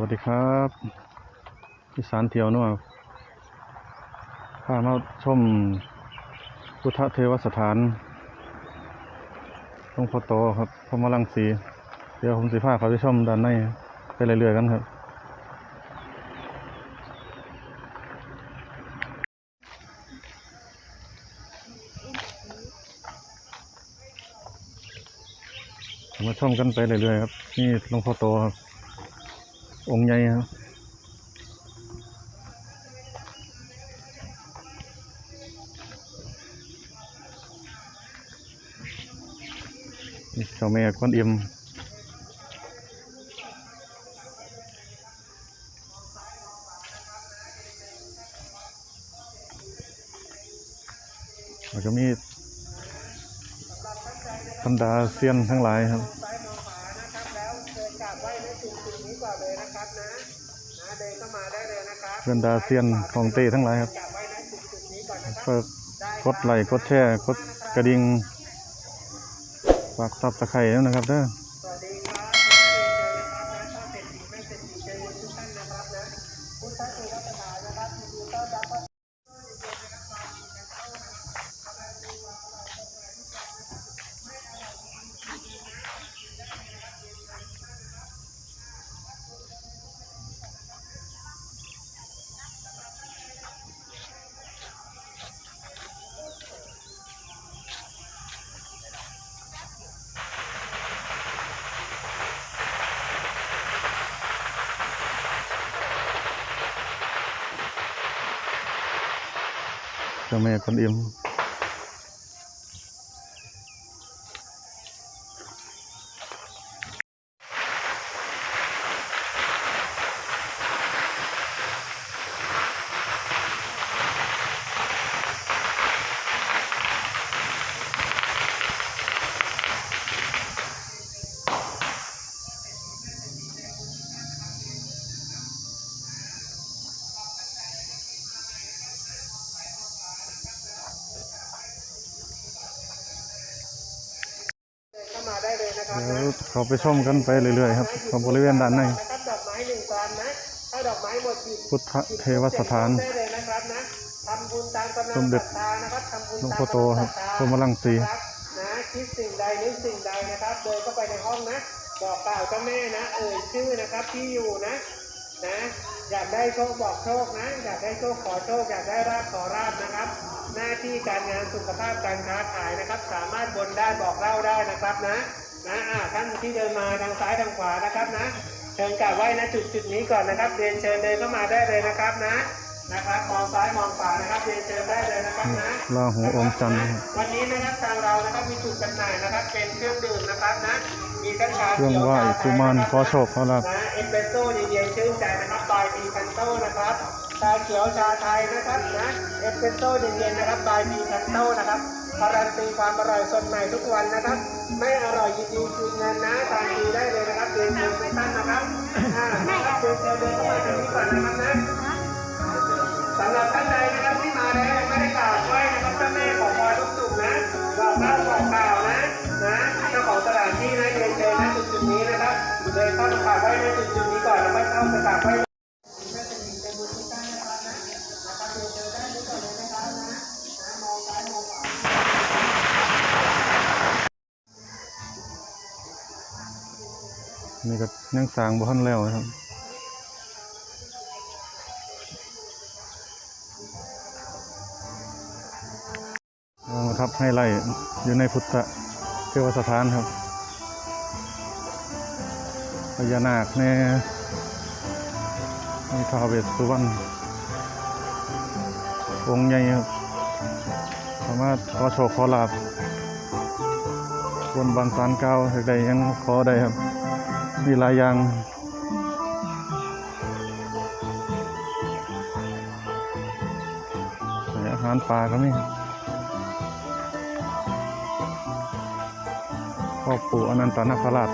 วัสดีครับอีสานเที่ยวนัวพามาชม พุทธเทวสถานหลวงพ่อโตครับพระมรังสี เดี๋ยวผมสิพาเขาไปชมด้านในไปเรื่อยๆกันครับ มาชมกันไปเรื่อยๆครับ นี่หลวงพ่อโตครับ องค์ใหญ่ครับเจ้าแม่กวนอิมแล้วก็มีบรรดาเซียนทั้งหลายครับ บบรรดาเซียนของเต้ทั้งหลายครับกราบไหว้ในจุดจุดนี้ก่อนนะครับก็ได้กดไลค์กดแชร์กดกระดิ่งฝากซับสไครต์ด้วยนะครับเด้อ สวัสดีครับเชิญเลยนะครับนะถ้าเสร็จจริงไม่เสร็จจริงเชิญทุกท่านนะครับนะพุทธเทวสถานนะครับยินดีต้อนรับเข้า เจ้าแม่กวนอิมเดินเข้ามาได้เลยนะครับ เดี๋ยวนะเขาไปชมกันไปเรื่อยๆครับของบริเวณด้านในนะครับดอกไม้หนึ่งกานนะถ้าดอกไม้หมดหยิบพุทธเทวสถานทำบุญตามกำลังสมเด็จหลวงพ่อโตครับพรมรังสีนะคิดสิ่งใดนึกสิ่งใดนะครับ เดินเข้าไปในห้องนะบอกกล่าวเจ้าแม่นะเอ่ยชื่อนะครับที่อยู่นะนะอยากได้โชคบอกโชคนะ อยากได้โชคขอโชคอยากได้ราบขอราบนะครับ หน้าที่การงานสุขภาพการค้าขายนะครับ สามารถบนได้บอกเล่าได้นะครับนะ นะอ่าท่านที่เดินมาทางซ้ายทางขวานะครับนะ เชิญกราบไหว้นะจุดจุดนี้ก่อนนะครับเรียนเชิญเดินเข้ามาได้เลยนะครับนะนะครับมองซ้ายมองขวานะครับเรียนเชิญได้เลยนะครับนะลาหูอมจันทร์นะครับวันนี้นะครับทางเรานะครับมีจุดจำหน่ายนะครับ เป็นเครื่องดื่มนะครับนะมีทั้งชาเครื่องไหว้กุมารขอโชคขอลาภนะเอสเปรสโซ่เย็นๆชื่นใจนะครับบายปีคันโต้นะครับชาเขียวชาไทยนะครับนะเอสเปรสโซ่เย็นๆนะครับบายปีคันโต้นะครับ การันตีความอร่อยสดใหม่ทุกวันนะครับ ไม่อร่อยยินดีคืนเงินนะทานดีได้เลยนะครับเรียนเชิญทุกท่านนะครับอ่านะครับเชิญเชิญเดินเข้ามาทางนี้ก่อนนะครับนะสำหรับท่านใดนะครับที่มาแล้วไม่ได้กราบไหว้นะครับเจ้าแม่ของพลอยลูกสุกนะบอกเล่าบอกกล่าวนะนะเจ้าของสถานที่นะเรียนเชิญนะจุดจุดนี้นะครับเดินเข้ามากราบไหว้ในจุดจุดนี้ก่อนแล้วค่เข้ามากราบไหว้ ยังสางบ่ทันแล้วนะครับเอาละครับให้ไล่อยู่ในพุทธเทวสถานครับพญานาคแน่มีท้าวเวสสุวรรณองค์ใหญ่ครับสามารถขอโชคขอลาบ บนบันสารเก้าใดยังขอได้ครับ มีหลายอย่างให้อาหารปลาก็มีพ่อปู่อนันตนาคราช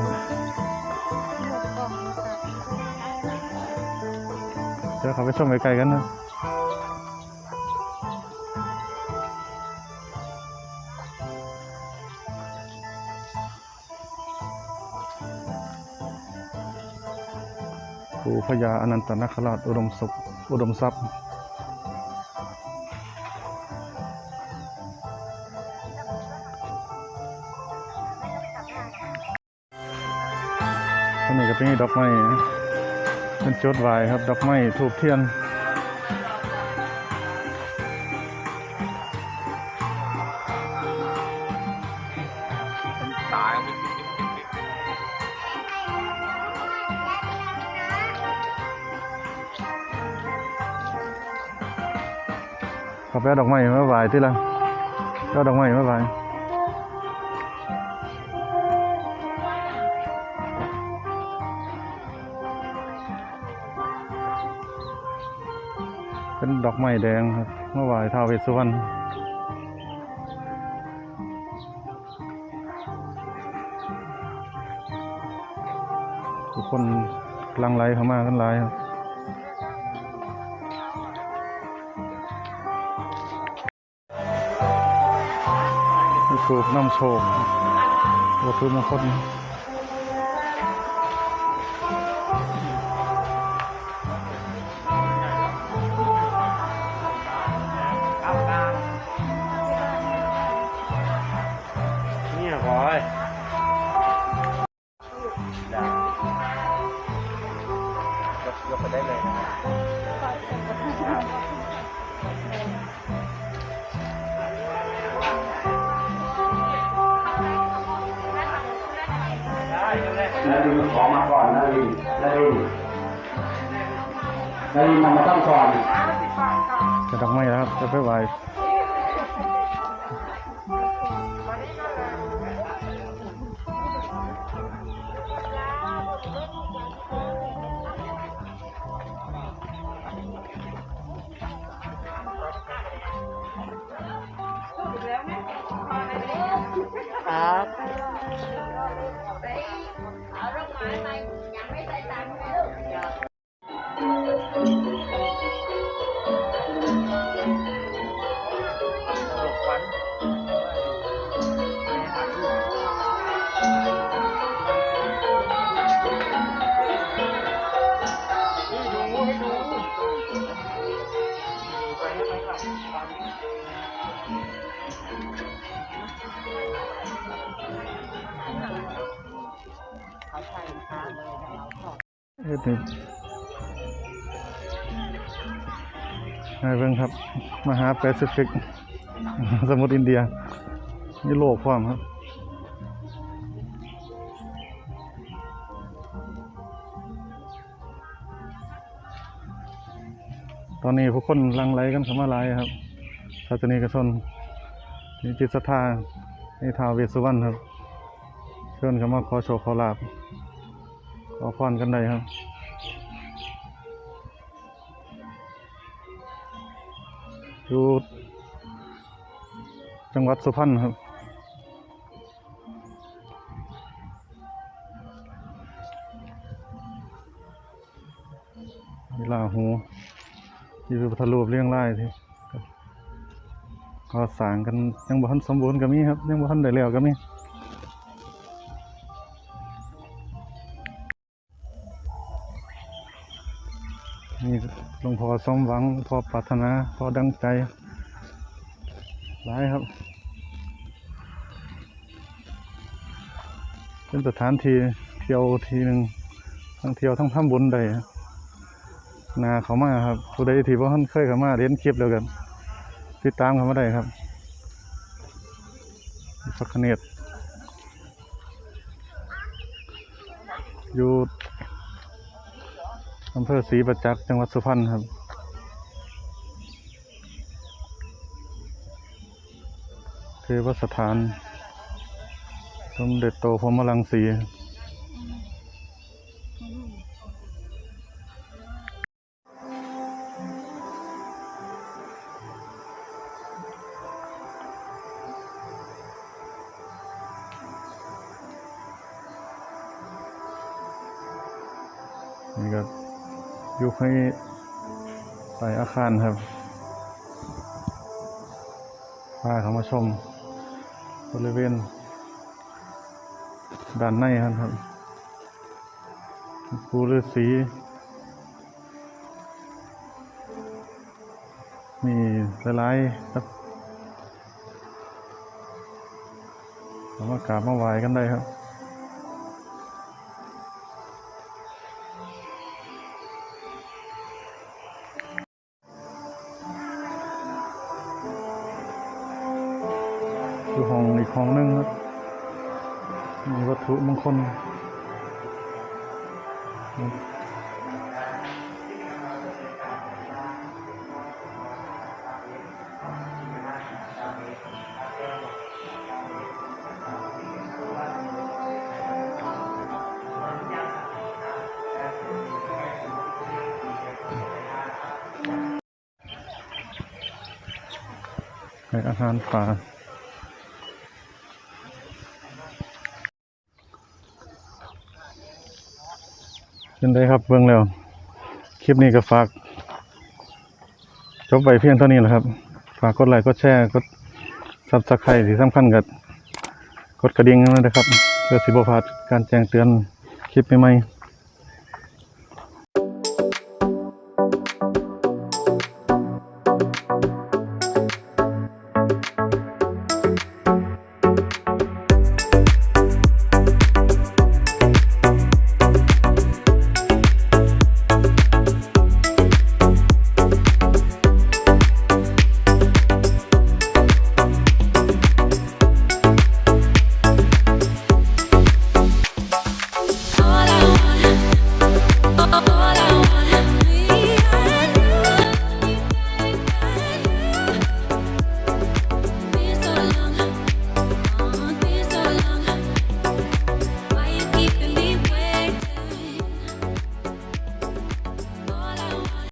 เดี๋ยวเขาไปชมไกลๆกันนะ ปู่พญาอนันตนาคราชอุดมศพอุดมทรัพย์อันนี้ก็เป็นดอกไม้เป็นจุดไว้ครับ ดอกไม้ทูบเทียน ขอแปะดอกไม้มาไหวที่ละก็ดอกไม้มาไหวเสูบน้ำโชควัตถุมงคล นารินมามาต้องก่อนจะดอกไม้แล้วครับจะไปไหวครับ เอ็ดนี่นายเบิ่งครับ มหาแปซิฟิก สมุทรอินเดียนี่โลกพร้อมครับ ตอนนี้ผู้คนลังไลกันเข้ามาหลายครับาสนิกชนมีจิตศรัทธาในท้าวเวสสุวรรณครับ เชิญเข้ามาขอโชคขอลาบขอพรกันได้ครับอยู่จังหวัดสุพรรณครับเวลาหูที่พระพุทธรูปเลี้ยงไล่ที่ ก็สร้างกันยังบ่ทันสมบูรณ์ก็มีครับ ยังบ่ทันได้แล้วก็มีนี่หลวงพ่อสมหวังพ่อปรารถนาพอดังใจหลายครับ เป็นสถานที่เที่ยวทีหนึ่งทั้งเที่ยวทั้งทำบุญได้นาเขามาครับผู้ใดที่ว่าท่านเคยเข้ามาเรียนคลิปแล้วกัน ติดตามเขามาได้ครับพักเนตอยู่อำเภอศรีประจักษ์จังหวัดสุพรรณครับเทวสถาน สมเด็จโตพรหมรังสี ให้อยไปอาคารครับพาเขามาชมบริเวณด้านในครับปูฤสีมีหลายๆครับมากราบมาไหว้กันได้ครับ คลให้อาหารปลา เป็นไงครับเบื้องแล้ว คลิปนี้ก็ฝาก จบไปเพียงเท่านี้แหละครับ ฝากกดไลค์กดแชร์กดซับสไครต์ที่สำคัญกับกดกระดิ่งนะครับ เพื่อสิบพลาดการแจ้งเตือนคลิปใหม่ๆ